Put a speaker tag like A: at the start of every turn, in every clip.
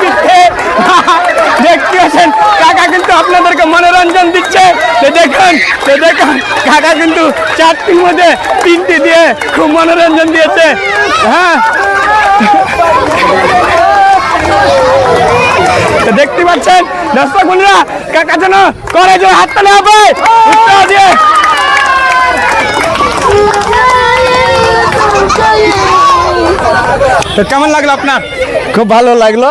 A: জিততে দেখতে। পাচ্ছেন কাকা কিন্তু আপনাদেরকে মনোরঞ্জন দিচ্ছে। তো দেখুন দেখুন, কাকা কিন্তু চারটির মধ্যে তিনটি দিয়ে খুব মনোরঞ্জন দিয়েছে। হ্যাঁ। দেখতে পাচ্ছেন, দর্শক বন্ধুরা, কাকা যেন করে যে হাততালি হবে। উৎসাহ দিয়ে। তো কেমন লাগল আপনার?
B: খুব ভালো লাগল।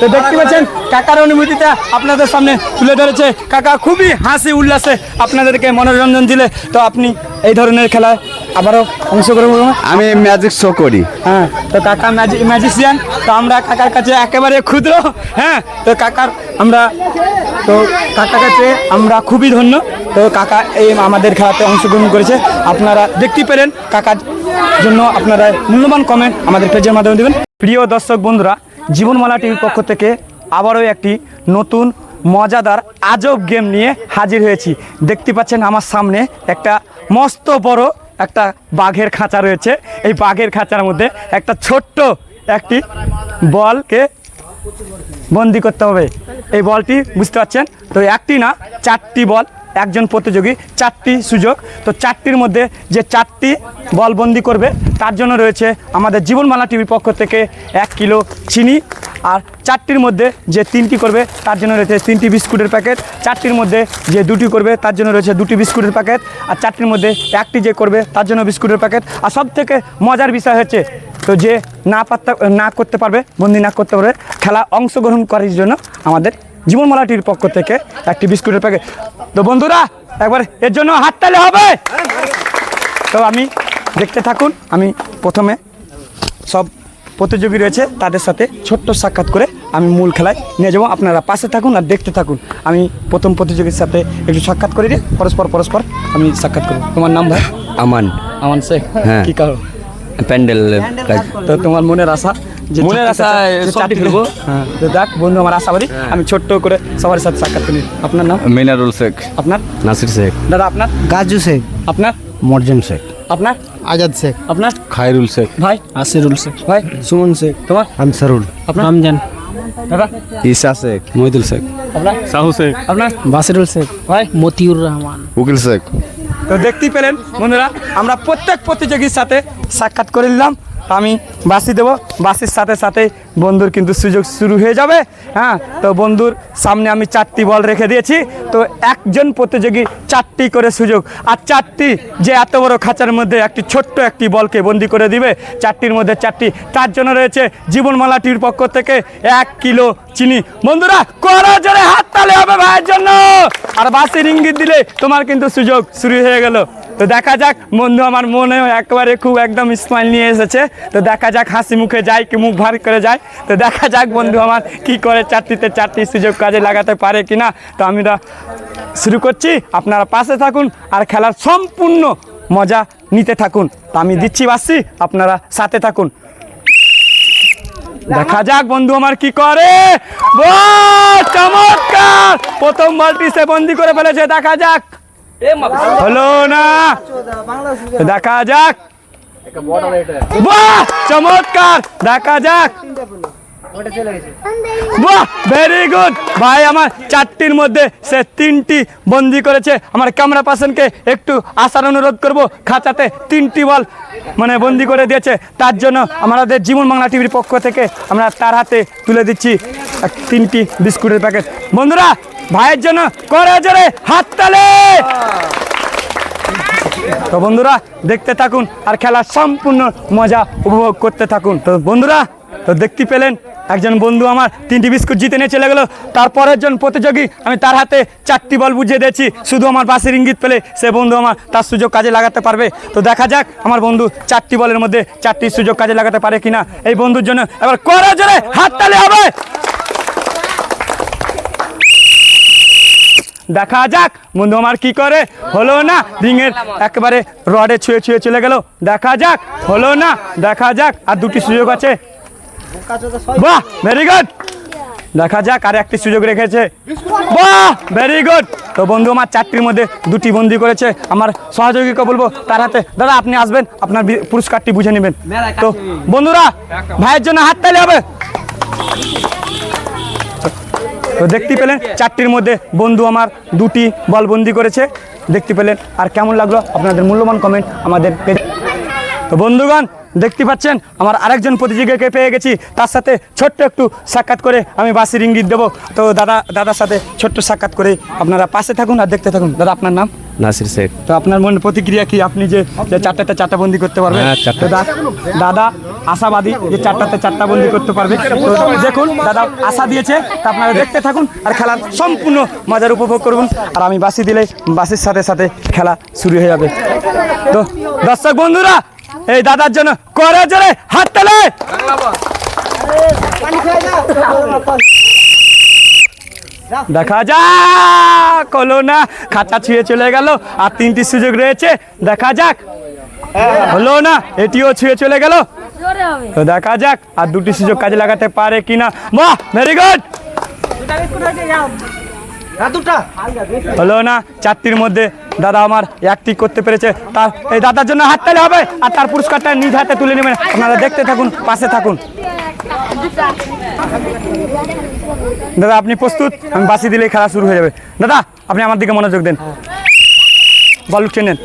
A: তো দেখতে পাচ্ছেন, কাকার অনুভূতিটা আপনাদের সামনে তুলে ধরেছে। কাকা খুবই হাসি, উল্লাসে আপনাদেরকে মনোরঞ্জন দিলে। তো আপনি এই ধরনের খেলায় আবারও অংশগ্রহণ করুন
B: আমি ম্যাজিক শো করি।
A: হ্যাঁ তো কাকা ম্যাজিক ম্যাজিশিয়ান তো আমরা কাকার কাছে একেবারে ক্ষুদ্র হ্যাঁ তো কাকার আমরা তো কাকার কাছে আমরা খুবই ধন্য। তো কাকা এই আমাদের খেলাতে অংশগ্রহণ করেছে। আপনারা দেখতে পেলেন কাকার জন্য আপনারা মূল্যবান কমেন্ট আমাদের পেজের মাধ্যমে দেবেন। প্রিয় দর্শক বন্ধুরা জীবনমালা টিভির পক্ষ থেকে আবারও একটি নতুন মজাদার আজব গেম নিয়ে হাজির হয়েছি। দেখতে পাচ্ছেন আমার সামনে একটা মস্ত বড় একটা বাঘের খাঁচা রয়েছে। এই বাঘের খাঁচার মধ্যে একটা ছোট্ট একটি বলকে বন্দি করতে হবে। এই বলটি বুঝতে পারছেন? তো একটি না, চারটি বল। একজন প্রতিযোগী, চারটি সুযোগ। তো চারটির মধ্যে যে চারটি বলবন্দি করবে, তার জন্য রয়েছে আমাদের জীবনমালা টিভির পক্ষ থেকে এক কিলো চিনি। আর চারটির মধ্যে যে তিনটি করবে, তার জন্য রয়েছে তিনটি বিস্কুটের প্যাকেট। চারটির মধ্যে যে দুটি করবে, তার জন্য রয়েছে দুটি বিস্কুটের প্যাকেট। আর চারটির মধ্যে একটি যে করবে, তার জন্য বিস্কুটের প্যাকেট। আর সব থেকে মজার বিষয় হচ্ছে, তো যে না পারতে না করতে পারবে, বন্দি না করতে পারবে, খেলা অংশগ্রহণ করার জন্য আমাদের জীবনমালাটির পক্ষ থেকে একটি বিস্কুটের প্যাকেট। তো বন্ধুরা একবার এর জন্য হাততালি হবে। তো আমি দেখতে থাকুন আমি প্রথমে সব প্রতিযোগী রয়েছে তাদের সাথে ছোট্ট সাক্ষাৎ করে আমি মূল খেলায় নিয়ে যাব। আপনারা পাশে থাকুন আর দেখতে থাকুন। আমি প্রথম প্রতিযোগীর সাথে একটু সাক্ষাৎ করে দিই পরস্পর পরস্পর আমি সাক্ষাৎ করব। তোমার নাম ভাই?
B: আমান।
A: আমান শেখ।
B: হ্যাঁ।
A: কি কারণ?
B: প্যান্ডেল
A: তো তোমার মনের আশা?
B: মনের আশা, খেলব।
A: হ্যাঁ তো দেখ বন্ধু আমার আশাবাদী। আমি ছোট্ট করে সবার সাথে সাক্ষাৎ করি। আপনার নাম?
B: মিনারুল শেখ।
A: আপনার?
B: নাসির শেখ।
A: দাদা আপনার?
C: গাজু শেখ।
A: আপনার?
B: মর্জন শেখ।
A: আপনার?
C: আজাদ শেখ।
A: আপনার?
B: খায়রুল শেখ।
A: ভাই?
C: আসিরুল শেখ।
A: ভাই?
C: সুমন শেখ।
A: তোমার?
B: আনসারুল
A: আপনার?
C: রমজান
A: দাদা?
B: ঈশা শেখ। মহিদুল শেখ।
A: আপনার?
B: সাহু শেখ।
A: আপনার?
C: বাসিরুল শেখ।
A: ভাই?
C: মতিউর রহমান।
B: উকিল শেখ।
A: তো দেখতেই পেলেন বন্ধুরা আমরা প্রত্যেক প্রতিযোগীর সাথে সাক্ষাৎ করে নিলাম। আমি বাসি দেবো। বাসির সাথে সাথে বন্ধুর কিন্তু সুযোগ শুরু হয়ে যাবে। হ্যাঁ তো বন্ধুর সামনে আমি চারটি বল রেখে দিয়েছি। তো একজন প্রতিযোগী চারটি করে সুযোগ। আর চারটি যে এত বড় খাঁচার মধ্যে একটি ছোট্ট একটি বলকে বন্দি করে দিবে, চারটির মধ্যে চারটি। তার জন্য রয়েছে জীবনমালাটির পক্ষ থেকে এক কিলো চিনি। বন্ধুরা করা জোরে হাত তালে হবে ভাইয়ের জন্য। আর বাসির ইঙ্গিত দিলে তোমার কিন্তু সুযোগ শুরু হয়ে গেল। তো দেখা যাক, বন্ধু আমার মনে একেবারে খুব একদম স্মাইল নিয়ে এসেছে। তো দেখা যাক, হাসি মুখে যায় কি মুখ ভার করে যায়। তো দেখা যাক, বন্ধু আমার কি করে চারটিতে চারটি সুযোগ কাজে লাগাতে পারে কি না তো আমরা শুরু করছি। আপনারা পাশে থাকুন আর খেলার সম্পূর্ণ মজা নিতে থাকুন। তো আমি দিচ্ছি বাসি আপনারা সাথে থাকুন। দেখা যাক, বন্ধু আমার কি করে। চমৎকার! প্রথম বলটি সে বন্দি করে ফেলেছে, দেখা যাক। হলো না। দেখা যাক। বাহ চমৎকার। দেখা যাক। বাহ ভেরি গুড ভাই আমার চারটির মধ্যে সে তিনটি বন্দি করেছে। আমার ক্যামেরা পার্সনকে একটু আসার অনুরোধ করব। খাঁচাতে তিনটি বল মানে বন্দি করে দিয়েছে। তার জন্য আমাদের জীবন বাংলা টিভির পক্ষ থেকে আমরা তার হাতে তুলে দিচ্ছি তিনটি বিস্কুটের প্যাকেট। বন্ধুরা ভাইয়ের জন্য করে জোরে হাত তালে তো বন্ধুরা, দেখতে থাকুন আর খেলার সম্পূর্ণ মজা উপভোগ করতে থাকুন। তো বন্ধুরা, তো দেখতে পেলেন, একজন বন্ধু আমার তিনটি বিস্কুট জিতে নিয়ে চলে গেল। তারপরের জন প্রতিযোগী, আমি তার হাতে চারটি বল বুঝিয়ে দিয়েছি। শুধু আমার বাসের ইঙ্গিত পেলে সে বন্ধু আমার তার সুযোগ কাজে লাগাতে পারবে। তো দেখা যাক আমার বন্ধু চারটি বলের মধ্যে চারটি সুযোগ কাজে লাগাতে পারে কিনা। এই বন্ধুর জন্য এবার করে জোরে হাত তালে হবে। দেখা যাক বন্ধু আমার কি করে? হলো না রিংয়ের একেবারে রডে ছুঁয়ে ছুঁয়ে চলে গেল। দেখা যাক হলো না দেখা যাক আর দুটি সুযোগ আছে। বাহ ভেরি গুড দেখা যাক আর একটি সুযোগ রেখেছে। বাহ ভেরি গুড তো বন্ধু আমার চারটির মধ্যে দুটি বন্দি করেছে। আমার সহযোগীকে বলব তার হাতে দাদা আপনি আসবেন আপনার পুরস্কারটি বুঝে নেবেন। তো বন্ধুরা ভাইয়ের জন্য হাততালি হবে। তো দেখতে পেলেন চারটির মধ্যে বন্ধু আমার দুটি বল বন্দি করেছে। দেখতে পেলেন আর কেমন লাগল আপনাদের মূল্যবান কমেন্ট আমাদের তো বন্ধুগণ, দেখতে পাচ্ছেন আমার আরেকজন প্রতিযোগীকে পেয়ে গেছি। তার সাথে ছোট্ট একটু সাক্ষাৎ করে আমি বাসির ইঙ্গিত দেবো। তো দাদা, দাদার সাথে ছোট্ট সাক্ষাৎ করে আপনারা পাশে থাকুন আর দেখতে থাকুন। দাদা, আপনার নাম?
B: নাসির শেখ।
A: তো আপনার মনে প্রতিক্রিয়া কি? আপনি যে চারটাতে চারটা বন্দি করতে পারবেন
B: হ্যাঁ।
A: তো দাদা আশাবাদী যে চারটাতে চারটা বন্দি করতে পারবে। তো দেখুন দাদা আশা দিয়েছে তা আপনারা দেখতে থাকুন আর খেলার সম্পূর্ণ মজার উপভোগ করুন। আর আমি বাসি দিলে বাসির সাথে সাথে খেলা শুরু হয়ে যাবে। তো দর্শক বন্ধুরা এই দাদার জন্য করে জোরে হাত তালে। দেখা যাক হলো না খাঁচা ছুঁয়ে চলে গেল আর তিনটি সুযোগ রয়েছে। দেখা যাক। হলো না, এটিও ছুঁয়ে চলে গেল। তো দেখা যাক আর দুটি সুযোগ কাজে লাগাতে পারে কিনা। বাহ ভেরি গুড হলো না, চারটির মধ্যে দাদা আমার একটি করতে পেরেছে। তার এই দাদার জন্য হাততালি হবে আর তার পুরস্কারটা নিজ হাতে তুলে নেবেন। আপনারা দেখতে থাকুন, পাশে থাকুন। দাদা আপনি প্রস্তুত? আমি বাসি দিলেই খেলা শুরু হয়ে যাবে। দাদা আপনি আমার দিকে মনোযোগ দেন। বল উঠিয়ে নেন।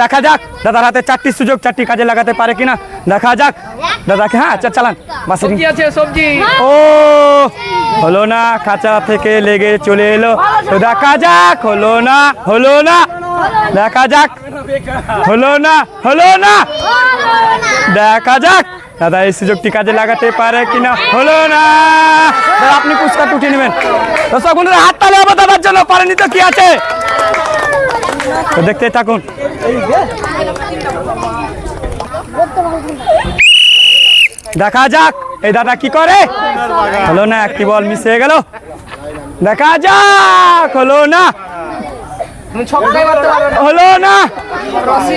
A: দেখা যাক দাদার হাতে চারটি সুযোগ চারটি কাজে লাগাতে পারে কিনা। দেখা যাক। দাদাকে হ্যাঁ আচ্ছা চালান। বাসি
C: আছে সবজি।
A: ও হলো না খাঁচা থেকে লেগে চলে এলো। তো দেখা যাক হলো না হলো না। দেখা যাক হলো না হলো না। দেখা যাক। দাদা, এই সুযোগটি কাজে লাগাতে পারে কিনা? হলো না। আপনি পুরস্কার উঠিয়ে নেবেন। বন্ধুরা, হাত তালে হবে দাদার জন্য পারেনি তো কি আছে? দেখতে থাকুন। দেখা যাক, এই দাদা কি করে? হলো না, একটি বল হয়ে গেল। দেখা যাক, হলো না। হলো না।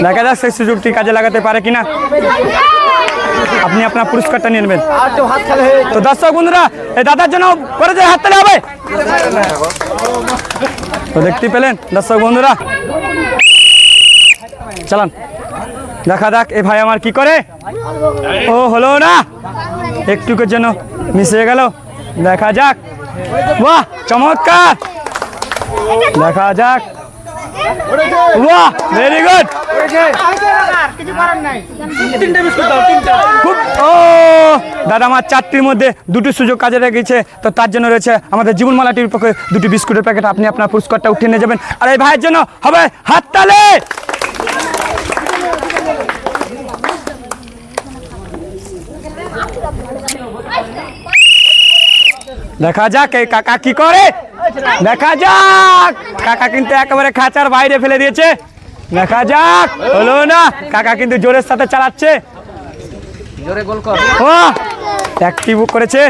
A: দেখা যাক সেই সুযোগটি কাজে লাগাতে পারে কিনা। আপনি আপনার পুরস্কারটা নিয়ে নেবেন। তো দর্শক বন্ধুরা এই দাদার জন্য করে যে হাত তালে হবে। তো দেখতে পেলেন দর্শক বন্ধুরা। চালান। দেখা যাক এ ভাই আমার কি করে? ও হলো না। একটুকের জন্য মিশে গেল। দেখা যাক। বাহ চমৎকার। দেখা যাক। বাহ ভেরি গুড খুব, ও, দাদা আমার চারটির মধ্যে দুটি সুযোগ কাজে রেখেছে তো তার জন্য রয়েছে আমাদের জীবনমালাটির পক্ষে দুটি বিস্কুটের প্যাকেট। আপনি আপনার পুরস্কারটা উঠিয়ে নিয়ে যাবেন। আর এই ভাইয়ের জন্য হবে হাততালে। দেখা যাক এই কাকা কি করে দেখা যাক কাকা কিন্তু একেবারে খাঁচার বাইরে ফেলে দিয়েছে দেখা যাক হলো না কাকা কিন্তু জোরের সাথে চালাচ্ছে
C: জোরে গোল কর
A: ও একটি বুক করেছে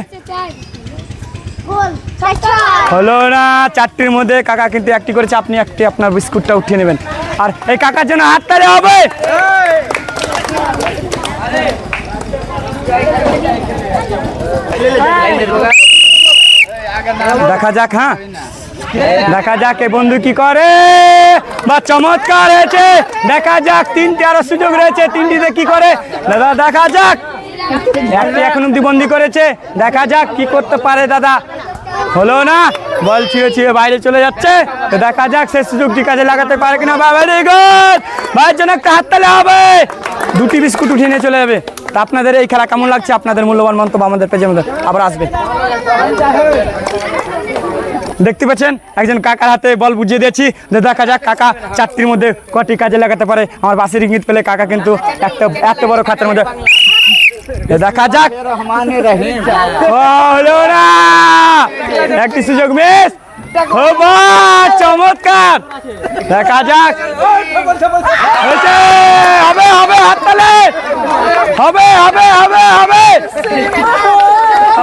A: হলো না চারটির মধ্যে কাকা কিন্তু একটি করেছে আপনি একটি আপনার বিস্কুটটা উঠিয়ে নেবেন আর এই কাকার জন্য হাত তালে হবে দেখা যাক হ্যাঁ। দেখা যাক এই বন্ধু কি করে? বা চমৎকার হয়েছে। দেখা যাক তিনটি আরও সুযোগ রয়েছে। তিনটিতে কি করে? দাদা দেখা যাক। একটি এখন অব্দি বন্দি করেছে। দেখা যাক কি করতে পারে দাদা। হলো না? বল ছুঁয়ে ছুঁয়ে বাইরে চলে যাচ্ছে। তো দেখা যাক সে সুযোগটি কাজে লাগাতে পারে কিনা। বা ভেরি গুড ভাইয়ের জন্য একটা হাততালি হবে। দুটি বিস্কুট উঠিয়ে নিয়ে চলে যাবে। তা আপনাদের এই খেলা কেমন লাগছে? আপনাদের মূল্যবান মন্তব্য আমাদের পেজের মধ্যে আবার আসবে। দেখতে পাচ্ছেন? একজন কাকার হাতে বল বুঝিয়ে দিয়েছি। যে দেখা যাক, কাকা চারটির মধ্যে কটি কাজে লাগাতে পারে। আমার বাসির ইঙ্গিত পেলে কাকা কিন্তু একটা এত বড় খাতের মধ্যে দেখা যাক ও, হলো না একটি সুযোগ মিস ও বাহ, চমৎকার দেখা যাক হয়েছে হবে হবে হাততালে হবে হবে হবে হবে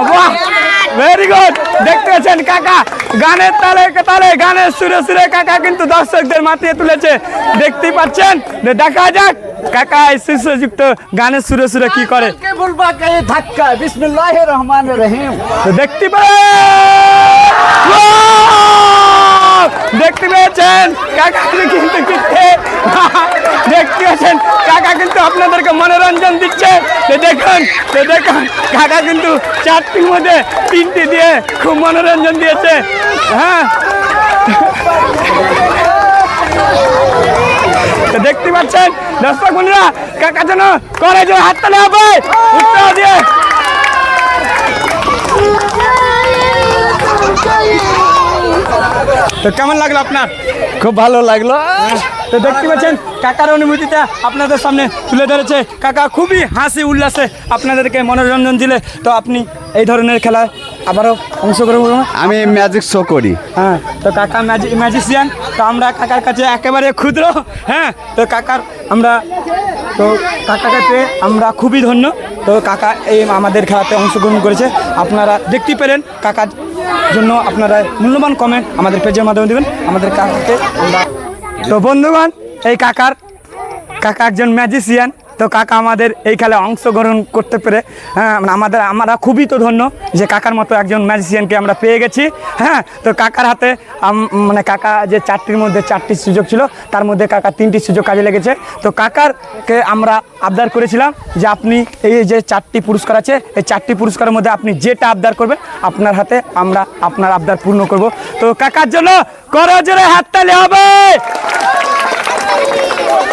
A: বাহ ভেরি গুড দেখতে পাচ্ছেন কাকা গানের তালে তালে গানের সুরে সুরে কাকা কিন্তু দর্শকদের মাতিয়ে তুলেছে দেখতেই পাচ্ছেন যে দেখা যাক কাকা এই শিষ্যযুক্ত গানের সুরে সুরে কি করে
C: ধাক্কা বিসমিল্লাহ রহমান রহিম
A: দেখতে দেখতে পেয়েছেন কাকা কিন্তু দেখতে পেয়েছেন কাকা কিন্তু আপনাদেরকে মনোরঞ্জন দিচ্ছে। দেখুন দেখুন, কাকা কিন্তু চারটির মধ্যে তিনটি দিয়ে খুব মনোরঞ্জন দিয়েছে। হ্যাঁ। দেখতে পাচ্ছেন, দর্শক বন্ধুরা, কাকা যেন করে যে হাততালি হবে। উৎসাহ দিয়ে। তো কেমন লাগল আপনার?
B: খুব ভালো লাগল।
A: তো দেখতে পাচ্ছেন কাকার অনুভূতিটা আপনাদের সামনে তুলে ধরেছে। কাকা খুবই হাসি উল্লাসে আপনাদেরকে মনোরঞ্জন দিলে। তো আপনি এই ধরনের খেলায় আবারও অংশগ্রহণ করুন।
B: আমি ম্যাজিক শো করি।
A: হ্যাঁ তো কাকা ম্যাজিক ম্যাজিশিয়ান তো আমরা কাকার কাছে একেবারে ক্ষুদ্র। হ্যাঁ তো কাকার আমরা তো কাকার কাছে আমরা খুবই ধন্য। তো কাকা এই আমাদের খেলাতে অংশগ্রহণ করেছে। আপনারা দেখতে পেলেন কাকার জন্য আপনারা মূল্যবান কমেন্ট আমাদের পেজের মাধ্যমে দেবেন। আমাদের কাকাকে তো বন্ধুগণ, এই কাকার কাকা একজন ম্যাজিশিয়ান তো কাকা আমাদের এই খেলায় অংশগ্রহণ করতে পেরে হ্যাঁ মানে আমাদের, আমরা খুবই তো ধন্য যে কাকার মতো একজন ম্যাজিশিয়ানকে আমরা পেয়ে গেছি হ্যাঁ তো কাকার হাতে মানে কাকা যে চারটির মধ্যে চারটি সুযোগ ছিল, তার মধ্যে কাকা তিনটি সুযোগ কাজে লেগেছে। তো কাকারকে আমরা আবদার করেছিলাম যে আপনি এই যে চারটি পুরস্কার আছে, এই চারটি পুরস্কারের মধ্যে আপনি যেটা আবদার করবেন, আপনার হাতে আমরা আপনার আবদার পূর্ণ করব। তো কাকার জন্য করো জোরে হাততালি হবে!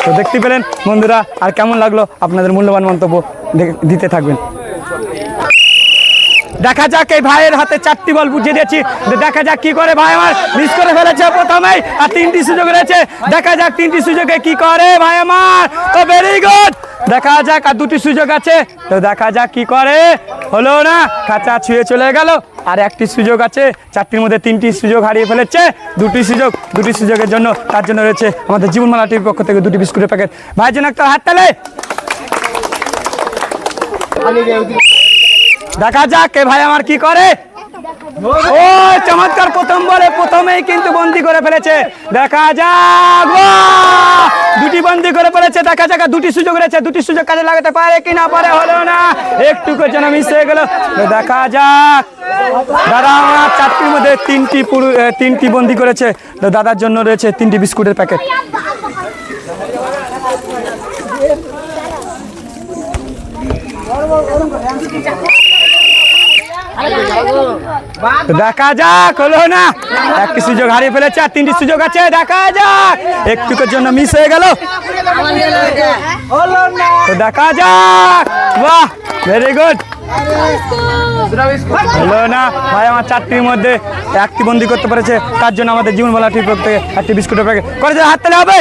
A: তো দেখতে পেলেন বন্ধুরা, আর কেমন লাগল আপনাদের মূল্যবান মন্তব্য দিতে থাকবেন। দেখা যাক এই ভাইয়ের হাতে চারটি বল বুঝিয়ে দিয়েছি। দেখা যাক কি করে ভাই আমার মিস করে ফেলেছে প্রথমেই, আর তিনটি সুযোগ রয়েছে। দেখা যাক তিনটি সুযোগে কি করে ভাই আমার। তো ভেরি গুড দেখা যাক, আর দুটি সুযোগ আছে। তো দেখা যাক কি করে। হলো না, খাঁচা ছুঁয়ে চলে গেল। আর একটি সুযোগ আছে, চারটির মধ্যে তিনটি সুযোগ হারিয়ে ফেলেছে, দুটি সুযোগ, দুটি সুযোগের জন্য তার জন্য রয়েছে আমাদের জীবনমালা টিভির পক্ষ থেকে দুটি বিস্কুটের প্যাকেট। ভাইজন জন্য একটা হাত তালে। দেখা যাক কে ভাই আমার কি করে। ও, চমৎকার, প্রথম বলে প্রথমেই কিন্তু বন্দি করে ফেলেছে। দেখা যাক দুটি বন্দি করে ফেলেছে, দেখা যাক দুটি সুযোগ রয়েছে। দুটি সুযোগ কাজে লাগাতে পারে কি না পারে হলো না। একটুকু যেন মিস হয়ে গেল। দেখা যাক। দাদা, আমার চারটির মধ্যে তিনটি পুরু তিনটি বন্দি করেছে। দাদার জন্য রয়েছে তিনটি বিস্কুটের প্যাকেট তো দেখা যাক, হলো না। একটি সুযোগ হারিয়ে ফেলেছে আর তিনটি সুযোগ আছে, দেখা যাক। একটুকের জন্য মিস হয়ে গেল। তো দেখা যাক। বাহ ভেরি গুড হলো না। ভাই, আমার চারটির মধ্যে একটি বন্দি করতে পেরেছে। তার জন্য আমাদের জীবন বলা ঠিক করতে একটি বিস্কুটের প্যাকেট করে হাত তালে হবে।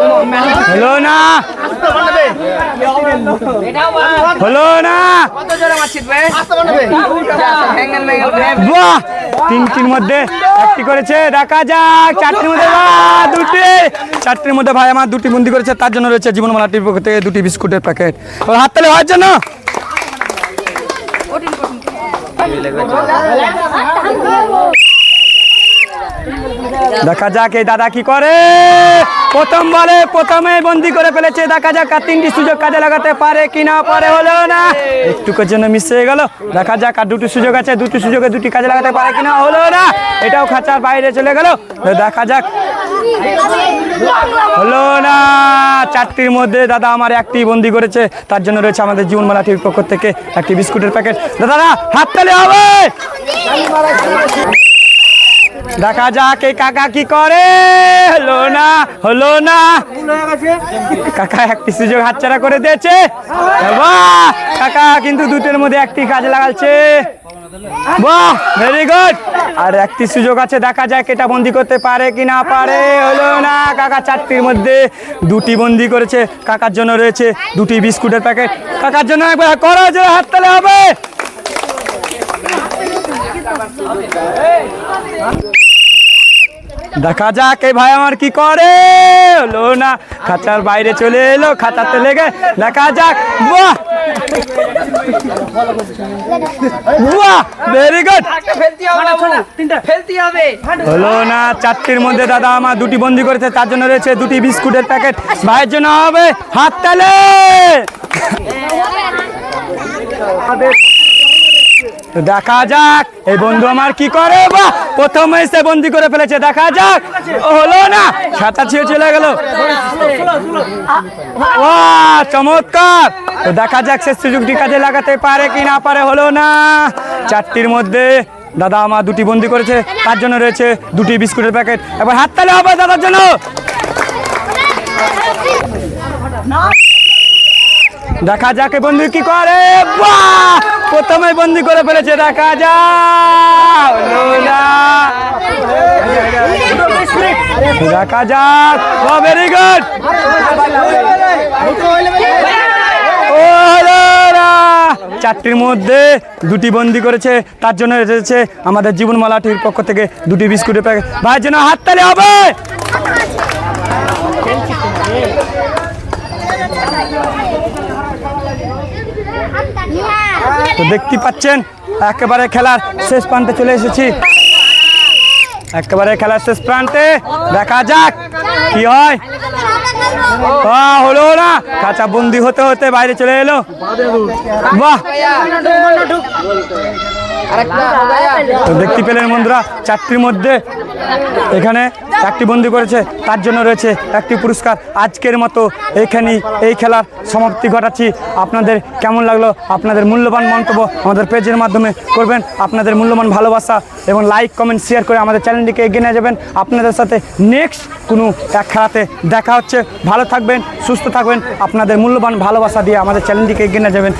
A: হলো না। হলো না। বাহ তিনটির মধ্যে একটি করেছে, দেখা যাক, চারটির মধ্যে দুটি। চারটির মধ্যে ভাই আমার দুটি বন্দি করেছে, তার জন্য রয়েছে জীবনমালা টিভির পক্ষ থেকে দুটি বিস্কুটের প্যাকেট। হাত তালে হওয়ার জন্য। দেখা যাক এই দাদা কি করে। প্রথম বলে প্রথমে বন্দি করে ফেলেছে। দেখা যাক আর তিনটি সুযোগ কাজে লাগাতে পারে কি না, পারে হলো না। একটুকুর জন্য মিস হয়ে গেল। দেখা যাক আর দুটি সুযোগ আছে। দুটি সুযোগে দুটি কাজে লাগাতে পারে কিনা হলো না। এটাও খাঁচার বাইরে চলে গেল। দেখা যাক। হলো না। চারটির মধ্যে দাদা আমার একটি বন্দি করেছে। তার জন্য রয়েছে আমাদের জীবনমালা টিভির পক্ষ থেকে একটি বিস্কুটের প্যাকেট। দাদা হাত তালে হবে। দেখা যাক এই কাকা কি করে। হলো না হলো না। কাকা একটি সুযোগ হাতছাড়া করে দিয়েছে। বাহ! কাকা কিন্তু দুটোর মধ্যে একটি কাজে লাগাচ্ছে। বাহ! ভেরি গুড আর একটি সুযোগ আছে, দেখা যাক এটা বন্দি করতে পারে কি না পারে। হলো না, কাকা চারটির মধ্যে দুটি বন্দি করেছে। কাকার জন্য রয়েছে দুটি বিস্কুটের প্যাকেট। কাকার জন্য একবার করো যে হাত তালে হবে। দেখা যাক এই ভাই আমার কি করে। হলো না খাঁচার বাইরে চলে এলো খাঁচাতে লেগে দেখা যাক। বাহ! বাহ! ভেরি গুড হলো না চারটির মধ্যে দাদা আমার দুটি বন্দি করেছে তার জন্য রয়েছে দুটি বিস্কুটের প্যাকেট। ভাইয়ের জন্য হবে হাত তালে। তো দেখা যাক। এই বন্ধু আমার কি করে? বা প্রথমে সে বন্দি করে ফেলেছে, দেখা যাক। হলো না, ছাতা ছিঁড়ে চলে গেল। ও চমৎকার। তো দেখা যাক সে সুযোগটি কাজে লাগাতে পারে কি না পারে, হলো না। চারটির মধ্যে দাদা আমার দুটি বন্দি করেছে, তার জন্য রয়েছে দুটি বিস্কুটের প্যাকেট। এবার হাততালি হবে দাদার জন্য। দেখা যাক বন্ধু কি করে। বাহ! প্রথমে বন্দি করে ফেলেছে, দেখা যাক দেখা যাক ভেরি গুড চারটির মধ্যে দুটি বন্দি করেছে, তার জন্য এসেছে আমাদের জীবনমালাটির পক্ষ থেকে দুটি বিস্কুটের প্যাকেট। ভাইয়ের জন্য হাততালি হবে। তো দেখতে পাচ্ছেন, একেবারে খেলার শেষ প্রান্তে চলে এসেছি। একেবারে খেলার শেষ প্রান্তে, দেখা যাক কি হয়। হলো না কাঁচা বন্দি হতে হতে বাইরে চলে এলো। বাহ! তো দেখতে পেলেন বন্ধুরা, চারটির মধ্যে এখানে একটি বন্দি করেছে, তার জন্য রয়েছে একটি পুরস্কার। আজকের মতো এইখানেই এই খেলার সমাপ্তি ঘটাচ্ছি। আপনাদের কেমন লাগল? আপনাদের মূল্যবান মন্তব্য আমাদের পেজের মাধ্যমে করবেন। আপনাদের মূল্যবান ভালোবাসা এবং লাইক কমেন্ট শেয়ার করে আমাদের চ্যানেলটিকে এগিয়ে নিয়ে যাবেন। আপনাদের সাথে নেক্সট কোনো এক খেলাতে দেখা হচ্ছে। ভালো থাকবেন, সুস্থ থাকবেন। আপনাদের মূল্যবান ভালোবাসা দিয়ে আমাদের চ্যানেলটিকে এগিয়ে নিয়ে যাবেন।